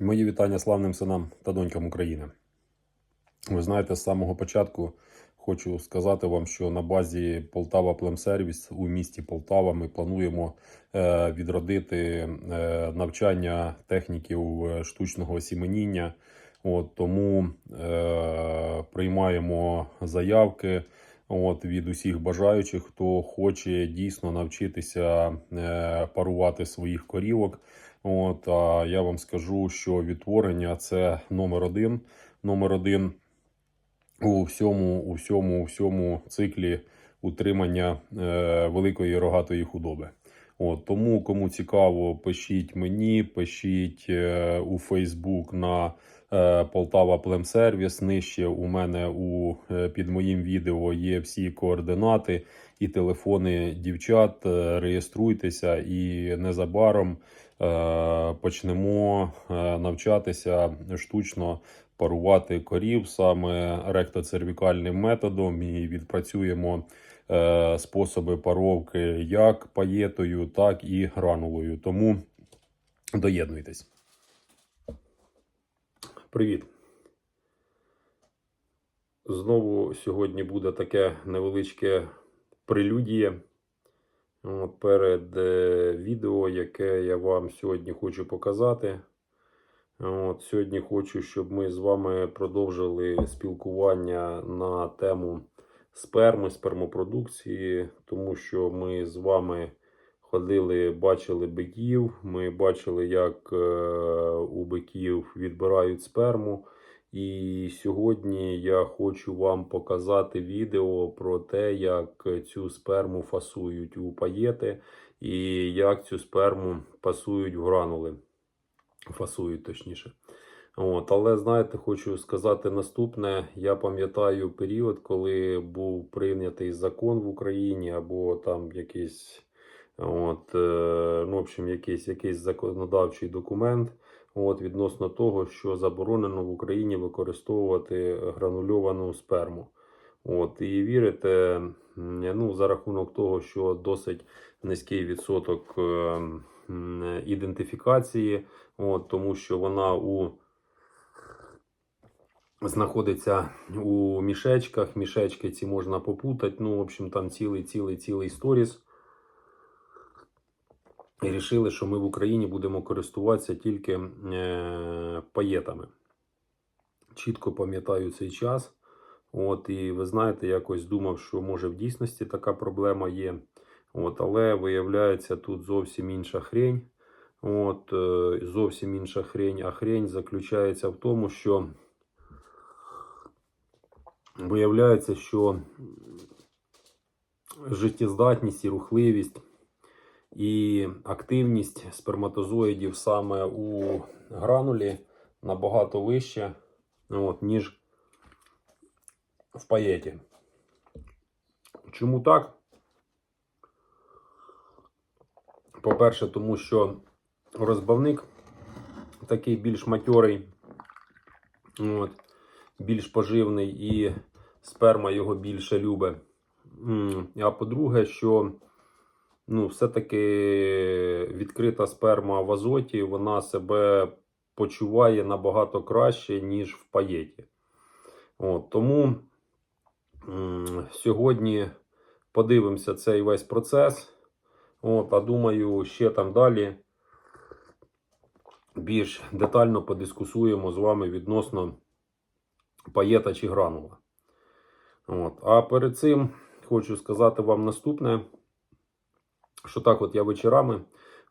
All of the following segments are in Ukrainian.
Мої вітання славним синам та донькам України. Ви знаєте, з самого початку хочу сказати вам, що на базі Полтава Племсервіс у місті Полтава ми плануємо е, відродити е, навчання техніків е, штучного осіменіння. От, тому е, приймаємо заявки от, від усіх бажаючих, хто хоче дійсно навчитися е, парувати своїх корівок. От, а я вам скажу, що відтворення це номер один. Номер один у всьому, у всьому, у всьому циклі утримання е, великої рогатої худоби. От, тому, кому цікаво, пишіть мені, пишіть е, у Фейсбук на е, Полтава Племсервіс. Нижче у мене у, е, під моїм відео є всі координати і телефони дівчат. Е, реєструйтеся і незабаром е, почнемо е, навчатися штучно парувати корів саме ректоцервікальним методом і відпрацюємо способи паровки як паєтою, так і гранулою. Тому доєднуйтесь. Привіт. Знову сьогодні буде таке невеличке прелюдіє от, перед е, відео, яке я вам сьогодні хочу показати. От, Сьогодні хочу, щоб ми з вами продовжили спілкування на тему сперми, спермопродукції, тому що ми з вами ходили, бачили биків, ми бачили, як е, у биків відбирають сперму. І сьогодні я хочу вам показати відео про те, як цю сперму фасують у паєти і як цю сперму пасують в гранули фасують точніше. От, але знаєте, хочу сказати наступне. Я пам'ятаю період, коли був прийнятий закон в Україні, або там якийсь от, е, ну, в общем, якийсь, якийсь законодавчий документ от, відносно того, що заборонено в Україні використовувати гранульовану сперму. От, І вірите, ну, за рахунок того, що досить низький відсоток е, ідентифікації, от, тому що вона у знаходиться у мішечках. Мішечки ці можна попутати. Ну, в общем, там цілий цілий цілий сторіс. І рішили, що ми в Україні будемо користуватися тільки е, паєтами. Чітко пам'ятаю цей час. От, І ви знаєте, якось думав, що може в дійсності така проблема є. От, Але виявляється, тут зовсім інша хрень. От, е, Зовсім інша хрень. А хрень заключається в тому, що виявляється, що життєздатність і рухливість і активність сперматозоїдів саме у гранулі набагато вища, от, ніж в паєті. Чому так? По-перше, тому що розбавник такий більш матьорий, от, більш поживний і сперма його більше любить. А по-друге, що ну, все-таки відкрита сперма в азоті, вона себе почуває набагато краще, ніж в паєті. От, тому сьогодні подивимося цей весь процес. От, а думаю, ще там далі більш детально подискусуємо з вами відносно паєта чи гранула. От. А перед цим хочу сказати вам наступне, що так от я вечорами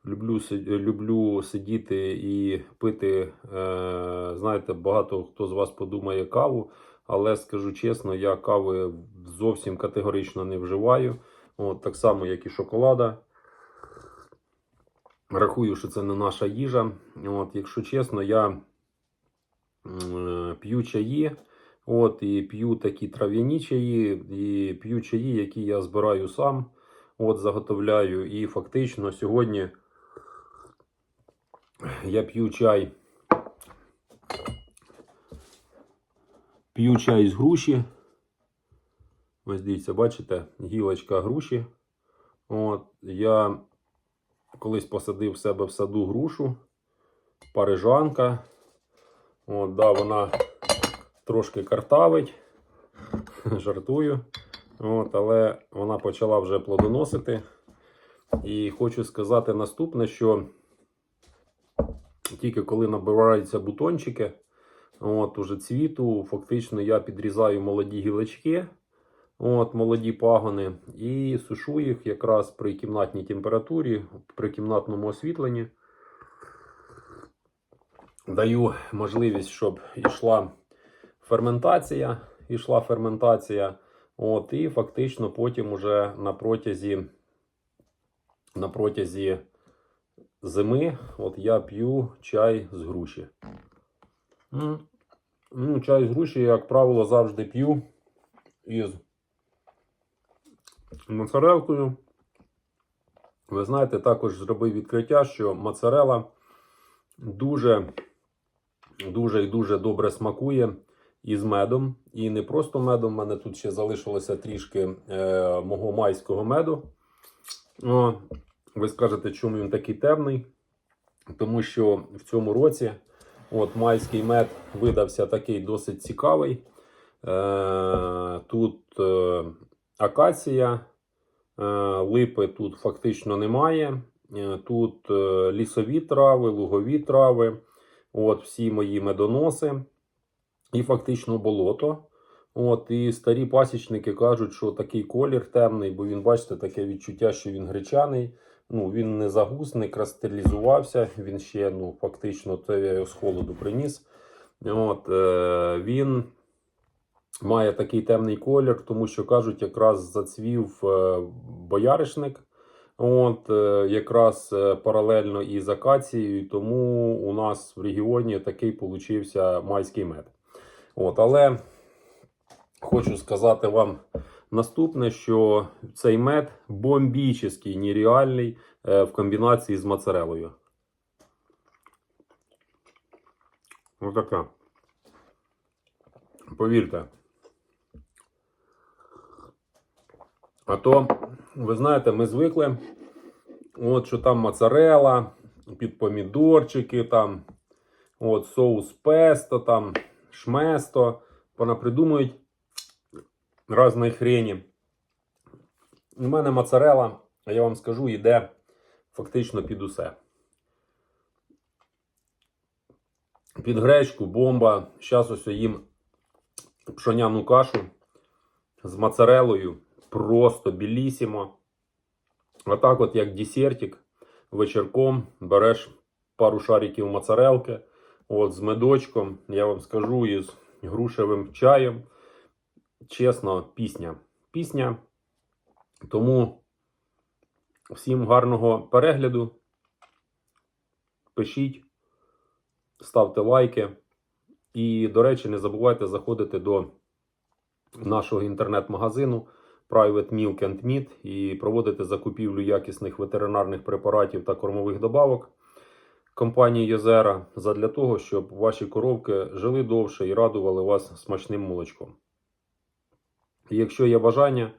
люблю, люблю сидіти і пити, е, знаєте, багато хто з вас подумає каву, але скажу чесно, я кави зовсім категорично не вживаю. От, так само, як і шоколада. Рахую, що це не наша їжа. От, якщо чесно, я п'ю чаї, от, і п'ю такі трав'яні чаї, і п'ю чаї, які я збираю сам, от, заготовляю. І фактично сьогодні я п'ю чай. П'ю чай з груші. Ось дивіться, бачите, гілочка груші. От, я колись посадив в себе в саду грушу, парижанка. От, да, вона трошки картавить, жартую. От, але вона почала вже плодоносити. І хочу сказати наступне, що тільки коли набираються бутончики, от, уже цвіту, фактично я підрізаю молоді гілочки, от, молоді пагони, і сушу їх якраз при кімнатній температурі, при кімнатному освітленні. Даю можливість, щоб йшла ферментація, йшла ферментація. От, і фактично потім уже на протязі, на протязі зими от я п'ю чай з груші. Ну, чай з груші, як правило, завжди п'ю із моцарелкою. Ви знаєте, також зробив відкриття, що моцарела дуже, дуже і дуже добре смакує із медом. І не просто медом, у мене тут ще залишилося трішки е, мого майського меду. О, ви скажете, чому він такий темний? Тому що в цьому році от, майський мед видався такий досить цікавий. Е, тут е, акація, е, липи тут фактично немає. Е, Тут е, лісові трави, лугові трави, от, всі мої медоноси і фактично болото. От, і старі пасічники кажуть, що такий колір темний, бо він, бачите, таке відчуття, що він гречаний. Ну, він не загус, не. Він ще ну, фактично це я його з холоду приніс. От, е, він має такий темний колір, тому що кажуть, якраз зацвів е, бояришник. От, е, якраз е, паралельно із акацією, тому у нас в регіоні такий получився майський мед. От, але хочу сказати вам наступне, що цей мед бомбічний, нереальний е, в комбінації з моцарелою. Ось така. Повірте. А то, ви знаєте, ми звикли, от що там моцарела, під помідорчики, там, от соус песто, там, шместо, понапридумують різної хрені. У мене моцарела, а я вам скажу, йде фактично під усе. Під гречку, бомба. Зараз ось їм пшоняну кашу з моцарелою. Просто білісімо. Отак, от як десертик, вечірком береш пару шариків моцарелки. От з медочком, я вам скажу, із грушевим чаєм. Чесно, пісня. Пісня. Тому всім гарного перегляду. Пишіть, ставте лайки. І, до речі, не забувайте заходити до нашого інтернет-магазину Private Milk and Meat і проводити закупівлю якісних ветеринарних препаратів та кормових добавок компанії Йозера задля того, щоб ваші коровки жили довше і радували вас смачним молочком. Якщо є бажання,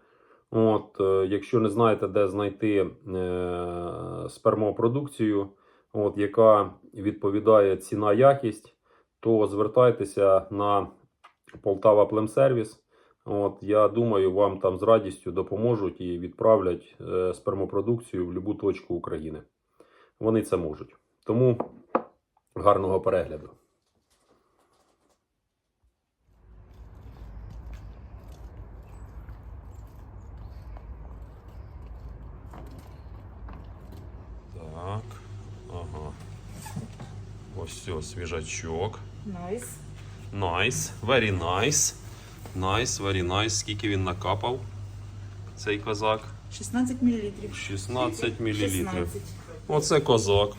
от, е, якщо не знаєте, де знайти е, спермопродукцію, от, яка відповідає ціна якість, то звертайтеся на Полтава Племсервіс. От, я думаю, вам там з радістю допоможуть і відправлять е, спермопродукцію в будь-яку точку України. Вони це можуть. Тому гарного перегляду. Так, ага. Ось все, свіжачок. Найс. Nice, very nice. Nice, very nice. Скільки він накапав, цей козак? 16 мл. 16 мл. 16. Оце козак.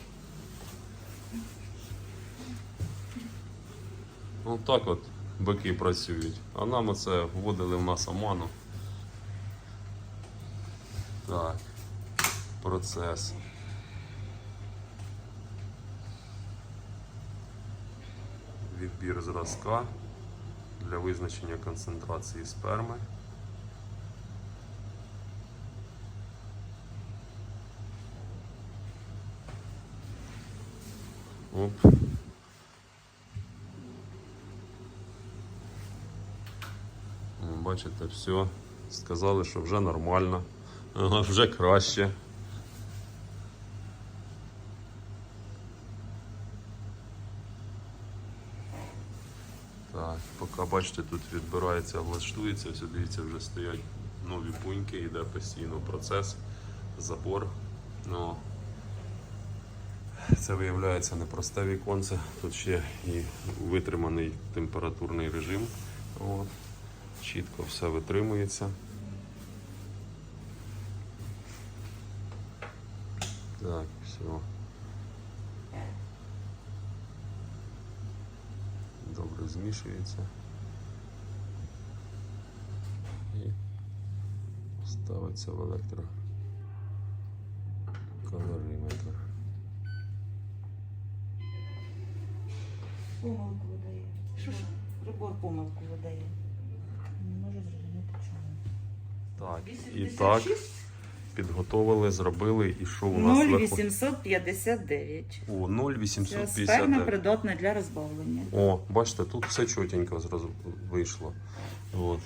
Отак от бики працюють. А нам оце вводили в нас оману. Так. Процес. Відбір зразка для визначення концентрації сперми. Оп. Бачите, все. Сказали, що вже нормально, вже краще. Так, поки бачите, тут відбирається, влаштується, все дивіться, вже стоять нові пуньки, йде постійно процес, забор. Ну, це виявляється непросте віконце. Тут ще і витриманий температурний режим. От. Чітко все витримується. Так, все. Добре змішується. І ставиться в електрокалориметр. Помилку видає. Що ж? Прибор помилку видає. Не можу зрозуміти чому. Так, і так 86? підготовили, зробили, і що у нас виходить? 0859. О, Це сперма придатна для розбавлення. О, бачите, тут все чотенько зразу вийшло. От.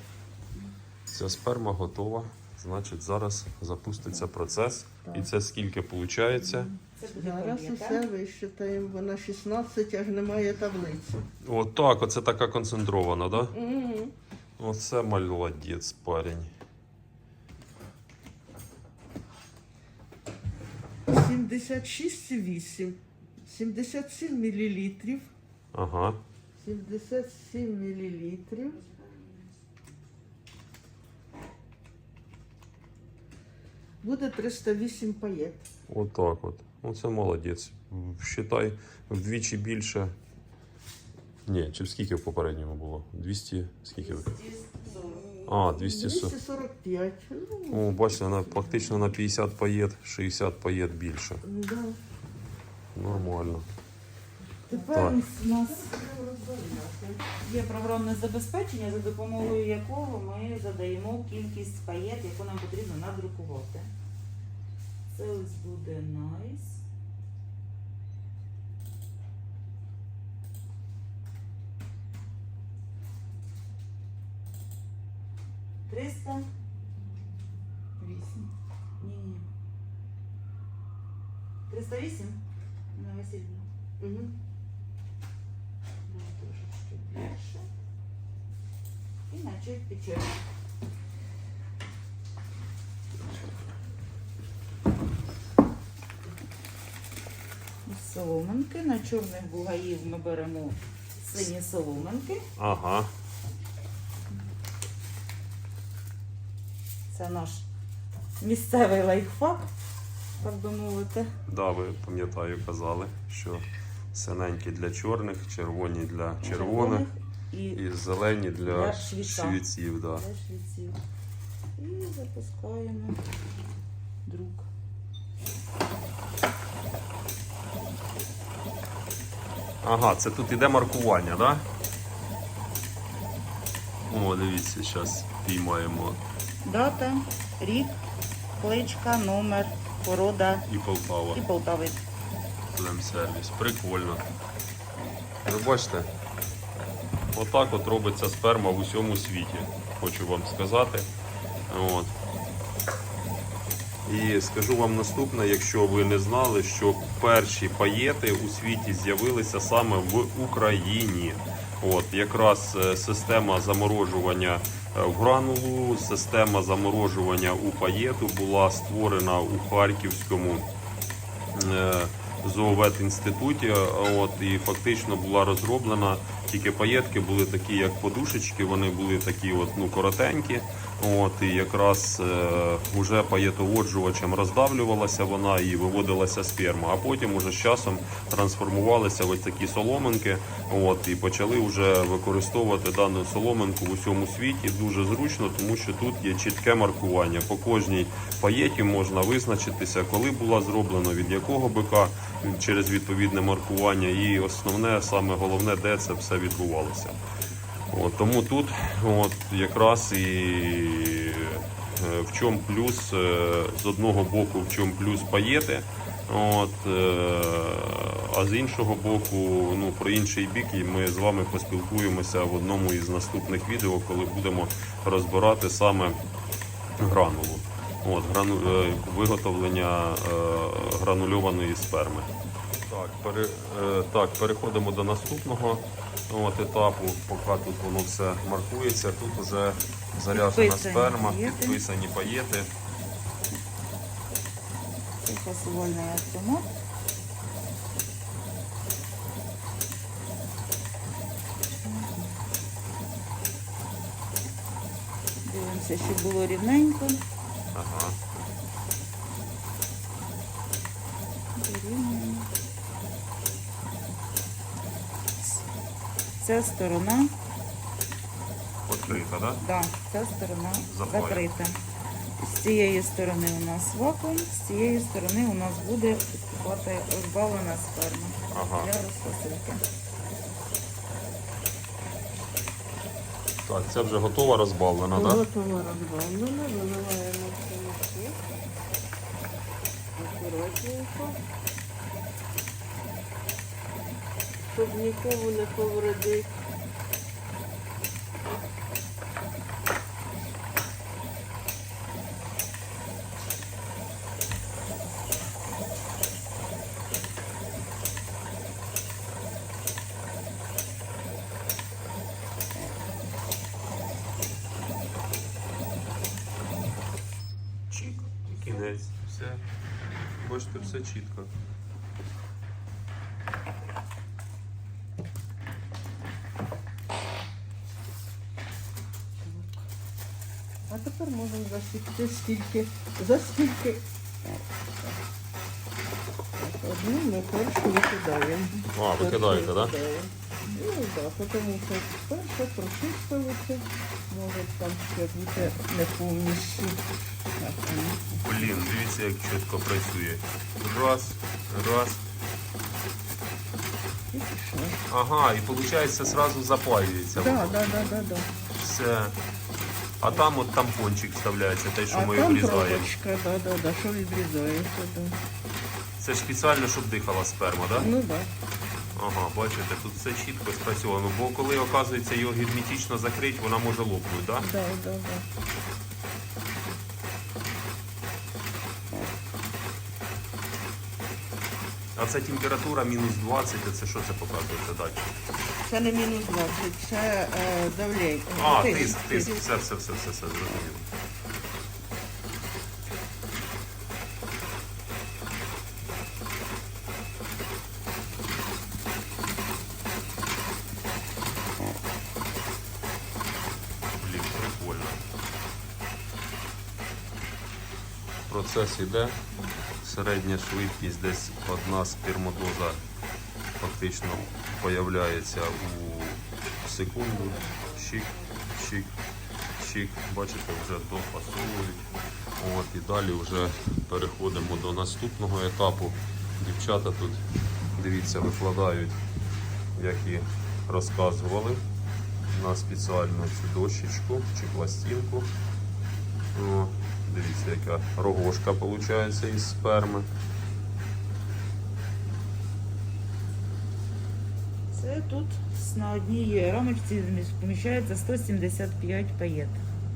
Ця сперма готова. Значить, зараз запуститься процес. І це скільки виходить? Це буде Зараз усе висчитаємо, вона 16, аж немає таблиці. Отак, оце така концентрована, да? Мгм. Оце молодець, парень. 76,8. 77 мілілітрів. Ага. 77 мілілітрів. Буде 308 паєт. Отак от. Оце молодець. Считай, вдвічі більше. Ні, чи скільки в попередньому було? 200, скільки? ви? А, 240. 245. Ну, О, бачите, вона фактично на 50 паєт, 60 паєт більше. да. Нормально. Тепер Так. у нас є програмне забезпечення, за допомогою якого ми задаємо кількість паєт, яку нам потрібно надрукувати. Це ось буде nice. Триста вісім. Ні, ні. Триста вісім? На Васильівна. Мгм. Буде трошечки більше. І на чуть печать. Соломинки. На чорних бугаїв ми беремо сині соломинки. Ага. Це наш місцевий лайфхак, так би мовити. Да, ви пам'ятаю, казали, що синенькі для чорних, червоні для червоних і і зелені для Для швіца. швіців. Да. для. І запускаємо друк. Ага, це тут іде маркування, да? О, дивіться, зараз піймаємо Дата, рік, кличка, номер, порода і Полтава. і Полтави. сервіс. Прикольно. Ви бачите? Отак от робиться сперма в усьому світі, хочу вам сказати. От. І скажу вам наступне, якщо ви не знали, що перші паєти у світі з'явилися саме в Україні. От якраз е, система заморожування в гранулу, система заморожування у паєту була створена у Харківському е, зооветінституті. От і фактично була розроблена. Тільки паєтки були такі, як подушечки, вони були такі, от ну коротенькі. От і якраз е, уже паєтоводжувачем роздавлювалася вона і виводилася сперма. А потім уже з часом трансформувалися ось такі соломинки. От і почали вже використовувати дану соломинку в усьому світі. Дуже зручно, тому що тут є чітке маркування. По кожній паєті можна визначитися, коли була зроблена, від якого бика через відповідне маркування. І основне, саме головне, де це все відбувалося. От, тому тут от, якраз і е, в чому плюс, е, з одного боку, в чому плюс паєти. От, е, а з іншого боку, ну, про інший бік, і ми з вами поспілкуємося в одному із наступних відео, коли будемо розбирати саме гранулу. От, грану, виготовлення гранульованої сперми. Так, пере, е, так, переходимо до наступного от, етапу. Поки тут воно все маркується. Тут вже заряджена Підписані сперма, паєти. підписані паєти. Це фасувальний автомат. Дивимося, щоб було рівненько. Ага. Дорівнюємо. Ця сторона, Відкрита, да? да, ця сторона закрита. З цієї сторони у нас вакуум, з цієї сторони у нас буде розбавлена сперма Ага. для розфасовки. Так, це вже готова розбавлена, так? Да? Готово розбавлено, виливаємо. Акуратненько. Щоб нікому не повредити. Чік. І кінець. Все. Бачите, все чітко. А тепер можемо засікти скільки, за скільки. Одну ми першу викидаємо. А, викидаєте, так? Да? Ну так, тому що перше прочистувати, може там ще бути не повністю. Так. Блін, дивіться, як чітко працює. Раз, раз. І пішло. Ага, і виходить, зразу запаюється. Да, воно. да, да, да, да. Все. А там от тампончик вставляється, те, що а ми обрізаємо. пробочка, да, да, да, що відрізається, да. Це ж спеціально, щоб дихала сперма, так? Да? Ну да. Ага, бачите, тут все чітко спрацьовано, бо коли оказується його герметично закрити, вона може лопнути, так? Да? Да, да, да. А це температура мінус 20, а це що це показує? Це датчик? Це не мінус 20, це е, давлення. А, тиск, тиск, все, все, все, все, все, зрозуміло. Блін, прикольно. Процес іде. Середня швидкість десь одна спермодоза фактично появляється у секунду. Щик, щик, щик. Бачите, вже дофасовують. От, і далі вже переходимо до наступного етапу. Дівчата тут, дивіться, викладають, як і розказували, на спеціальну цю дощечку чи пластинку. О, дивіться, яка рогошка виходить із сперми. Тут на одній рамочці поміщається 175 паєт.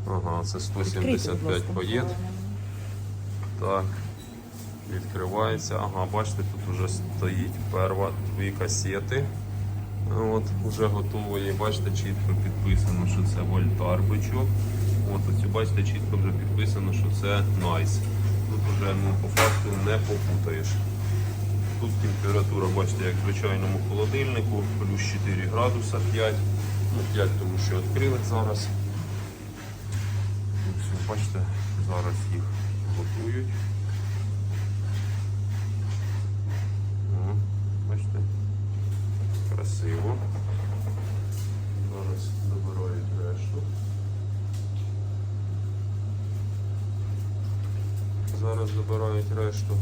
Ага, це 175 ласка, поєд. Микола. Так. Відкривається. Ага, бачите, тут вже стоїть перва дві касети. От, вже готові. Бачите, чітко підписано, що це вольтар бичок. От, ось бачите, чітко вже підписано, що це Nice. Тут вже ну, по факту не попутаєш. Тут температура, бачите, як в звичайному холодильнику, плюс 4 градуса, 5. Ну, 5, тому що відкрили зараз. Ну, все, бачите, зараз їх готують. О, бачите, красиво. Зараз добирають решту. Зараз забирають решту.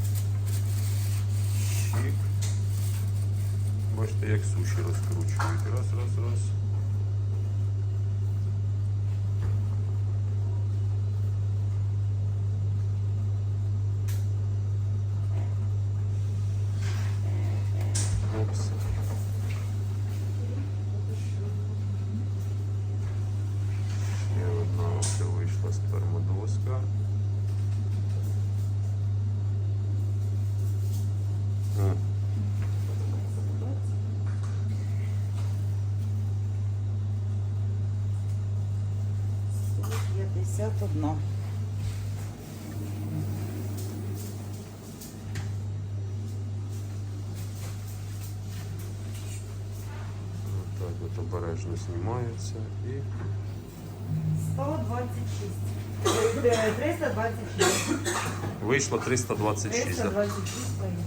Чик. Бачите, як суші розкручують. Раз, раз, раз. 61. Так, от обережно знімається і 126. Е, 326. вийшло 326. да? 326 поїхали.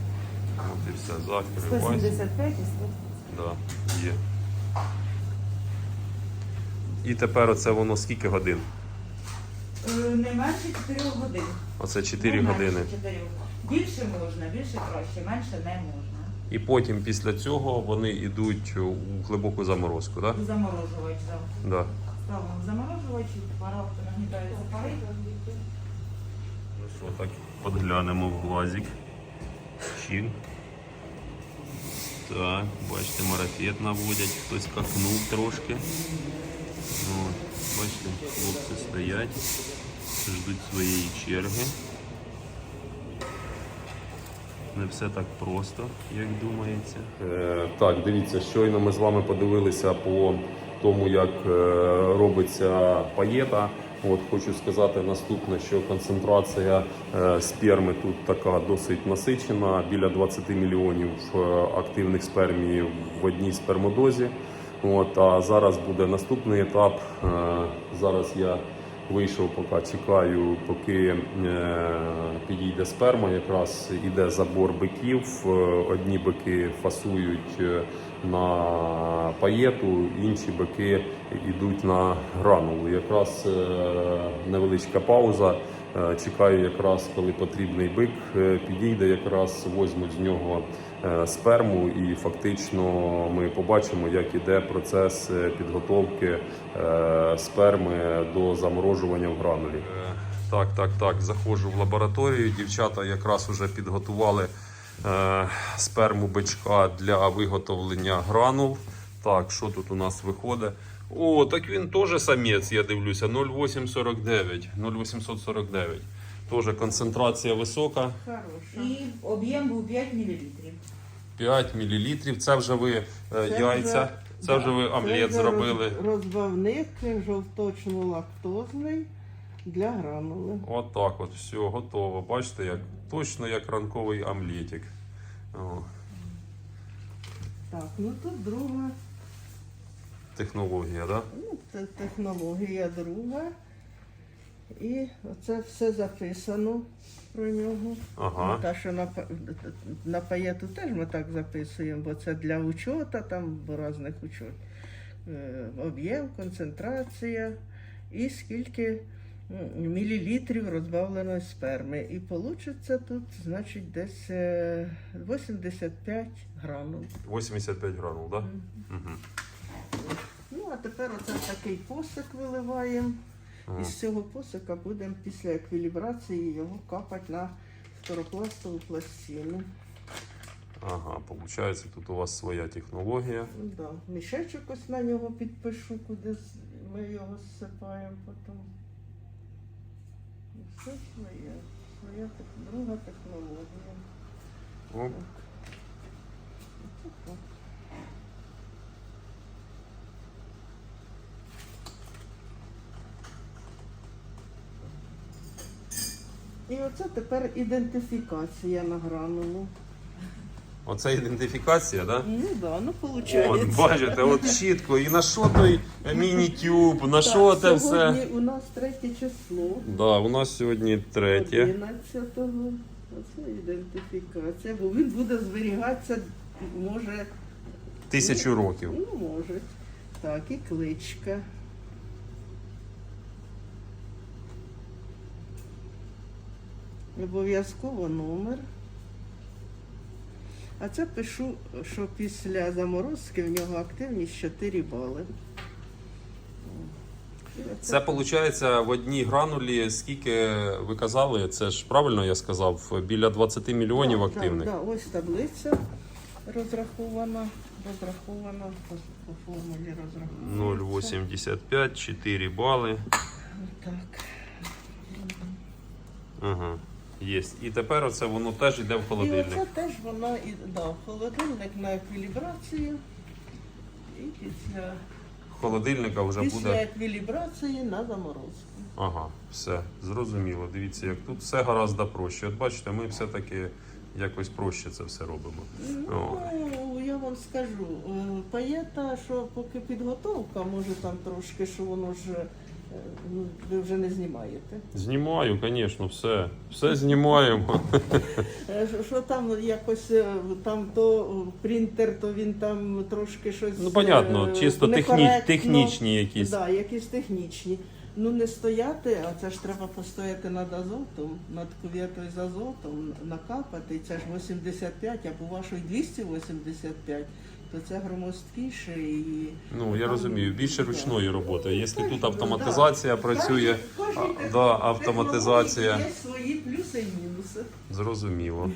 От і все, закривай. 175 і 100. Да, є. І тепер оце воно скільки годин? Не менше 4 годин. Оце 4 Не менше години. 4. Більше можна, більше краще, менше не можна. І потім після цього вони йдуть у глибоку заморозку, так? Заморожувач завтра. Да? Да. Ставимо заморожувач, і пора нагнітається пари. Ну що, так подглянемо в глазик. Чик. Так, бачите, марафет наводять, хтось какнув трошки. От, бачите, хлопці стоять, ждуть своєї черги. Не все так просто, як думається. Е, так, дивіться, щойно ми з вами подивилися по тому, як е, робиться паєта. От хочу сказати наступне, що концентрація е, сперми тут така досить насичена, біля 20 мільйонів е, активних спермів в одній спермодозі. От, а зараз буде наступний етап. Е, зараз я вийшов, поки чекаю, поки е, підійде сперма. Якраз іде забор биків. Е, Одні бики фасують е, на паєту, інші бики йдуть на гранулу. Якраз невеличка пауза. Е, Чекаю якраз, коли потрібний бик е, підійде, якраз возьмуть з нього е, сперму, і фактично ми побачимо, як іде процес підготовки сперми до заморожування в гранулі. Так, так, так. Заходжу в лабораторію. Дівчата якраз вже підготували сперму бичка для виготовлення гранул. Так, що тут у нас виходить? О, так він теж самець, я дивлюся, 0,849. 0,849. Теж концентрація висока. Хороша. І об'єм був 5 мл. 5 мл. Це вже ви е, Це яйця, вже- це вже ви Це омлет вже зробили. роз- Розбавник жовточно-лактозний для гранули. От так от, все, готово. Бачите, як точно як ранковий омлетик. О, Так, ну тут друга технологія, да? ну, це технологія друга. І оце все записано про нього. Ага. Ну, Та, що на, на паєту теж ми так записуємо, бо це для учота, там різних учот. Е, Об'єм, концентрація і скільки мілілітрів розбавленої сперми. І вийде тут, значить, десь е, 85 гранул. 85 гранул, да? Угу. Ну, а тепер оце в такий посик виливаємо. І з цього посика будемо після еквілібрації його капати на фторопластову пластину. Ага, получається, тут у вас своя технологія. Ну, Да. Мішечок ось на нього підпишу, куди ми його зсипаємо потім. Все своє. Своя друга технологія. Оп. Отак. І оце тепер ідентифікація на гранулу. Оце ідентифікація, да? Ну да, ну виходить. От, бачите, от чітко. І на що той міні-тюб, на що те все. Сьогодні у нас третє число. Да, у нас сьогодні третє. 11-го. Оце ідентифікація, бо він буде зберігатися, може, Тисячу років. ну може. Так, і кличка. Обов'язково номер. А це пишу, що після заморозки в нього активність 4 бали. Це виходить в одній гранулі, скільки ви казали, це ж правильно я сказав, біля 20 мільйонів Да, активних. Да, да, ось таблиця розрахована, розрахована по, по формулі розрахована. 0,85, 4 бали. Так. Ага. Є. І тепер оце воно теж йде в І холодильник. оце теж вона і да, в холодильник на еквілібрацію. І після холодильника вже Після буде. еквілібрації на заморозку. Ага, все, зрозуміло. Дивіться, як тут все гораздо проще. От бачите, ми все-таки якось проще це все робимо. О. Ну, я вам скажу, е, паєта, що поки підготовка, може там трошки, що воно ж ви вже не знімаєте. Знімаю, звісно, все. Все знімаємо. Е, що- там якось е, там то принтер, то він там трошки щось. Ну, понятно, е, чисто техні... технічні якісь. Да, якісь технічні. Ну не стояти, а це ж треба постояти над азотом, над кув'ятою з азотом, накапати. Це ж 85, а по вашої 285, то це громоздкіше і. Ну, я розумію, більше ручної роботи. Якщо тут автоматизація да. працює, а, да, автоматизація. Є свої плюси і мінуси. зрозуміло.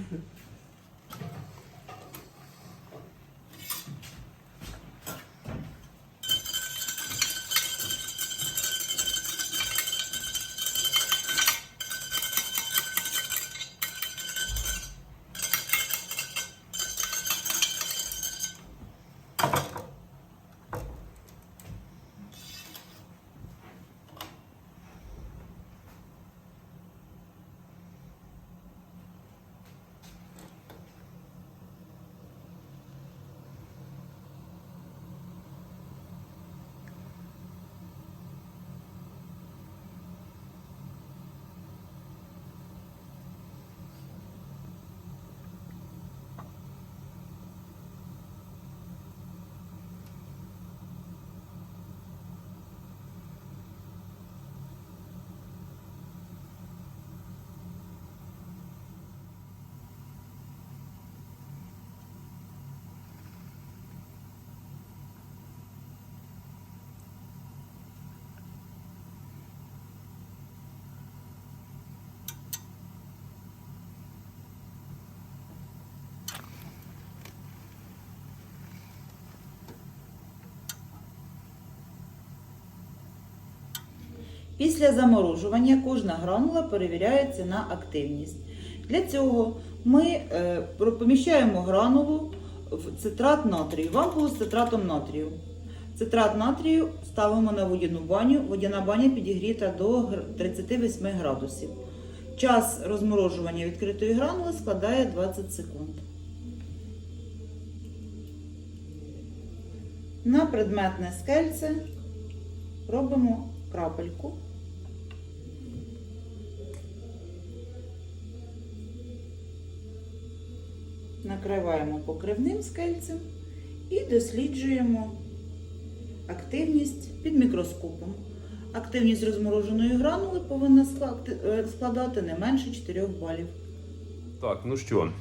Після заморожування кожна гранула перевіряється на активність. Для цього ми е, поміщаємо гранулу в цитрат натрію, в з цитратом натрію. Цитрат натрію ставимо на водяну баню. Водяна баня підігріта до 38 градусів. Час розморожування відкритої гранули складає 20 секунд. На предметне скельце робимо крапельку. Накриваємо покривним скельцем і досліджуємо активність під мікроскопом. Активність розмороженої гранули повинна е, складати не менше 4 балів. Так, ну що,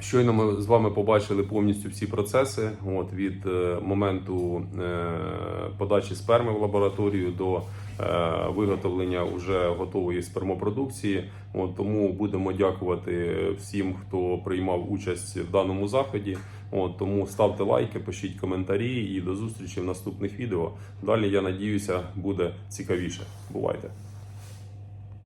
щойно ми з вами побачили повністю всі процеси. От від е, моменту е, подачі сперми в лабораторію до е, виготовлення вже готової спермопродукції. От тому будемо дякувати всім, хто приймав участь в даному заході. От тому ставте лайки, пишіть коментарі і до зустрічі в наступних відео. Далі я надіюся буде цікавіше. Бувайте!